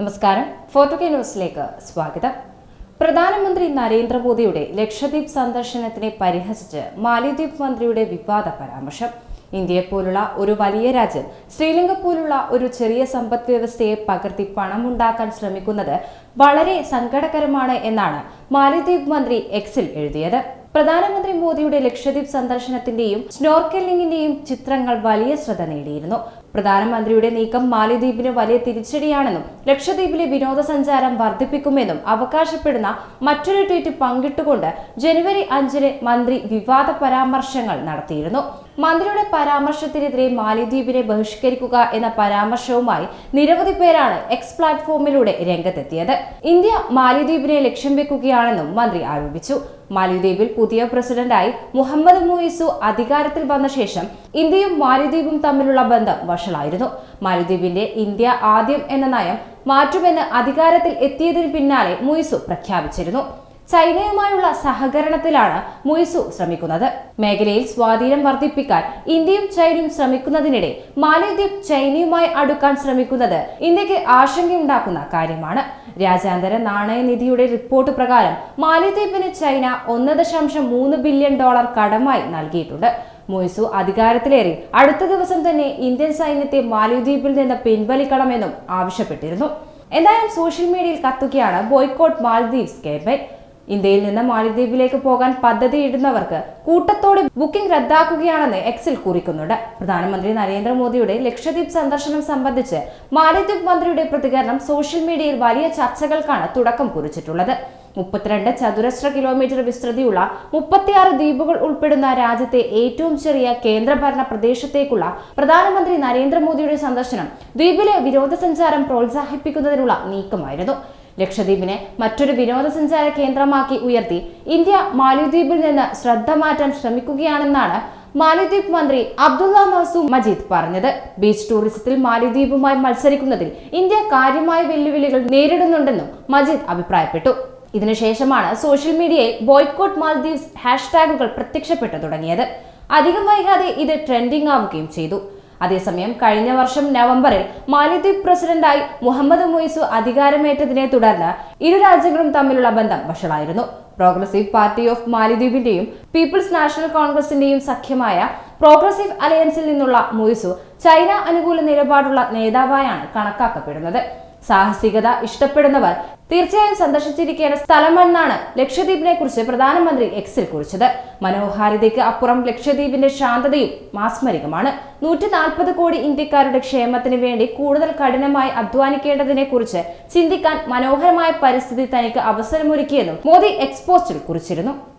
നമസ്കാരം. Photo K ന്യൂസിലേക്ക് സ്വാഗതം. പ്രധാനമന്ത്രി നരേന്ദ്രമോദിയുടെ ലക്ഷദ്വീപ് സന്ദർശനത്തിനെ പരിഹസിച്ച് മാലിദ്വീപ് മന്ത്രിയുടെ വിവാദ പരാമർശം. ഇന്ത്യയെ പോലുള്ള ഒരു വലിയ രാജ്യം ശ്രീലങ്ക പോലുള്ള ഒരു ചെറിയ സമ്പദ് വ്യവസ്ഥയെ പകർത്തി പണമുണ്ടാക്കാൻ ശ്രമിക്കുന്നത് വളരെ സങ്കടകരമാണ് എന്നാണ് മാലിദ്വീപ് മന്ത്രി എക്സിൽ എഴുതിയത്. പ്രധാനമന്ത്രി മോദിയുടെ ലക്ഷദ്വീപ് സന്ദർശനത്തിന്റെയും സ്നോർക്കലിംഗിന്റെയും ചിത്രങ്ങൾ വലിയ ശ്രദ്ധ നേടിയിരുന്നു. പ്രധാനമന്ത്രിയുടെ നീക്കം മാലിദ്വീപിന് വലിയ തിരിച്ചടിയാണെന്നും ലക്ഷദ്വീപിലെ വിനോദസഞ്ചാരം വർദ്ധിപ്പിക്കുമെന്നും അവകാശപ്പെടുന്ന മറ്റൊരു ട്വീറ്റ് പങ്കിട്ടുകൊണ്ട് ജനുവരി അഞ്ചിന് മന്ത്രി വിവാദ പരാമർശങ്ങൾ നടത്തിയിരുന്നു. മന്ത്രിയുടെ പരാമർശത്തിനെതിരെ മാലിദ്വീപിനെ ബഹിഷ്കരിക്കുക എന്ന പരാമർശവുമായി നിരവധി പേരാണ് എക്സ് പ്ലാറ്റ്ഫോമിലൂടെ രംഗത്തെത്തിയത്. ഇന്ത്യ മാലിദ്വീപിനെ ലക്ഷ്യം വെക്കുകയാണെന്നും മന്ത്രി ആരോപിച്ചു. മാലിദ്വീപിൽ പുതിയ പ്രസിഡന്റായി മുഹമ്മദ് മുയിസു അധികാരത്തിൽ വന്ന ശേഷം ഇന്ത്യയും മാലിദ്വീപും തമ്മിലുള്ള ബന്ധം വഷളായിരുന്നു. മാലിദ്വീപിന്റെ ഇന്ത്യ ആദ്യം എന്ന നയം മാറ്റുമെന്ന് അധികാരത്തിൽ എത്തിയതിന് പിന്നാലെ മുയിസു പ്രഖ്യാപിച്ചിരുന്നു. ചൈനയുമായുള്ള സഹകരണത്തിലാണ് മുയിസു ശ്രമിക്കുന്നത്. മേഖലയിൽ സ്വാധീനം വർദ്ധിപ്പിക്കാൻ ഇന്ത്യയും ചൈനയും ശ്രമിക്കുന്നതിനിടെ മാലദ്വീപ് ചൈനയുമായി അടുക്കാൻ ശ്രമിക്കുന്നത് ഇന്ത്യയ്ക്ക് ആശങ്കയുണ്ടാക്കുന്ന കാര്യമാണ്. രാജ്യാന്തര നാണയനിധിയുടെ റിപ്പോർട്ട് പ്രകാരം മാലദ്വീപിന് ചൈന ഒന്ന് ദശാംശം മൂന്ന് ബില്യൺ ഡോളർ കടമായി നൽകിയിട്ടുണ്ട്. മൊയ്സു അധികാരത്തിലേറി അടുത്ത ദിവസം തന്നെ ഇന്ത്യൻ സൈന്യത്തെ മാലദ്വീപിൽ നിന്ന് പിൻവലിക്കണമെന്നും ആവശ്യപ്പെട്ടിരുന്നു. എന്തായാലും സോഷ്യൽ മീഡിയയിൽ കത്തുകയാണ് ബോയ്ക്കോട്ട് മാൽദീവ്സ് ക്യാമ്പയിൻ ഇന്ത്യയിൽ നിന്ന് മാലിദ്വീപിലേക്ക് പോകാൻ പദ്ധതിയിടുന്നവർക്ക് കൂട്ടത്തോടെ ബുക്കിംഗ് റദ്ദാക്കുകയാണെന്ന് എക്സിൽ കുറിക്കുന്നുണ്ട്. പ്രധാനമന്ത്രി നരേന്ദ്രമോദിയുടെ ലക്ഷദ്വീപ് സന്ദർശനം സംബന്ധിച്ച് മാലിദ്വീപ് മന്ത്രിയുടെ പ്രതികരണം സോഷ്യൽ മീഡിയയിൽ വലിയ ചർച്ചകൾക്കാണ് തുടക്കം കുറിച്ചിട്ടുള്ളത്. മുപ്പത്തിരണ്ട് ചതുരശ്ര കിലോമീറ്റർ വിസ്തൃതിയുള്ള മുപ്പത്തിയാറ് ദ്വീപുകൾ ഉൾപ്പെടുന്ന രാജ്യത്തെ ഏറ്റവും ചെറിയ കേന്ദ്രഭരണ പ്രദേശത്തേക്കുള്ള പ്രധാനമന്ത്രി നരേന്ദ്രമോദിയുടെ സന്ദർശനം ദ്വീപിലെ വിനോദസഞ്ചാരം പ്രോത്സാഹിപ്പിക്കുന്നതിനുള്ള നീക്കമായിരുന്നു. ലക്ഷദ്വീപിനെ മറ്റൊരു വിനോദസഞ്ചാര കേന്ദ്രമാക്കി ഉയർത്തി ഇന്ത്യ മാലിദ്വീപിൽ നിന്ന് ശ്രദ്ധ മാറ്റാൻ ശ്രമിക്കുകയാണെന്നാണ് മാലിദ്വീപ് മന്ത്രി അബ്ദുള്ള മസൂ മജീദ് പറഞ്ഞത്. ബീച്ച് ടൂറിസത്തിൽ മാലിദ്വീപുമായി മത്സരിക്കുന്നതിൽ ഇന്ത്യ കാര്യമായ വെല്ലുവിളികൾ നേരിടുന്നുണ്ടെന്നും മജീദ് അഭിപ്രായപ്പെട്ടു. ഇതിനുശേഷമാണ് സോഷ്യൽ മീഡിയയിൽ ബോയ്ക്കോട്ട് മാൽദീവ്സ് ഹാഷ്ടാഗുകൾ പ്രത്യക്ഷപ്പെട്ടു തുടങ്ങിയത്. അധികം വൈകാതെ ഇത് ട്രെൻഡിംഗ് ആവുകയും ചെയ്തു. അതേസമയം കഴിഞ്ഞ വർഷം നവംബറിൽ മാലിദ്വീപ് പ്രസിഡന്റായി മുഹമ്മദ് മൊയ്സു അധികാരമേറ്റതിനെ തുടർന്ന് ഇരു രാജ്യങ്ങളും തമ്മിലുള്ള ബന്ധം വഷളായിരുന്നു. പ്രോഗ്രസീവ് പാർട്ടി ഓഫ് മാലിദ്വീപിന്റെയും പീപ്പിൾസ് നാഷണൽ കോൺഗ്രസിന്റെയും സഖ്യമായ പ്രോഗ്രസീവ് അലയൻസിൽ നിന്നുള്ള മൊയ്സു ചൈന അനുകൂല നിലപാടുള്ള നേതാവായാണ് കണക്കാക്കപ്പെടുന്നത്. സാഹസികത ഇഷ്ടപ്പെടുന്നവർ തീർച്ചയായും സന്ദർശിച്ചിരിക്കേണ്ട സ്ഥലമെന്നാണ് ലക്ഷദ്വീപിനെ കുറിച്ച് പ്രധാനമന്ത്രി എക്സിൽ കുറിച്ചത്. മനോഹാരിതയ്ക്ക് അപ്പുറം ലക്ഷദ്വീപിന്റെ ശാന്തതയും മാസ്മരികമാണ്. നൂറ്റി നാൽപ്പത് കോടി ഇന്ത്യക്കാരുടെ ക്ഷേമത്തിന് വേണ്ടി കൂടുതൽ കഠിനമായി അധ്വാനിക്കേണ്ടതിനെ കുറിച്ച് ചിന്തിക്കാൻ മനോഹരമായ പരിസ്ഥിതി തനിക്ക് അവസരമൊരുക്കിയെന്നും മോദി എക്സ്പോസ്റ്റിൽ കുറിച്ചിരുന്നു.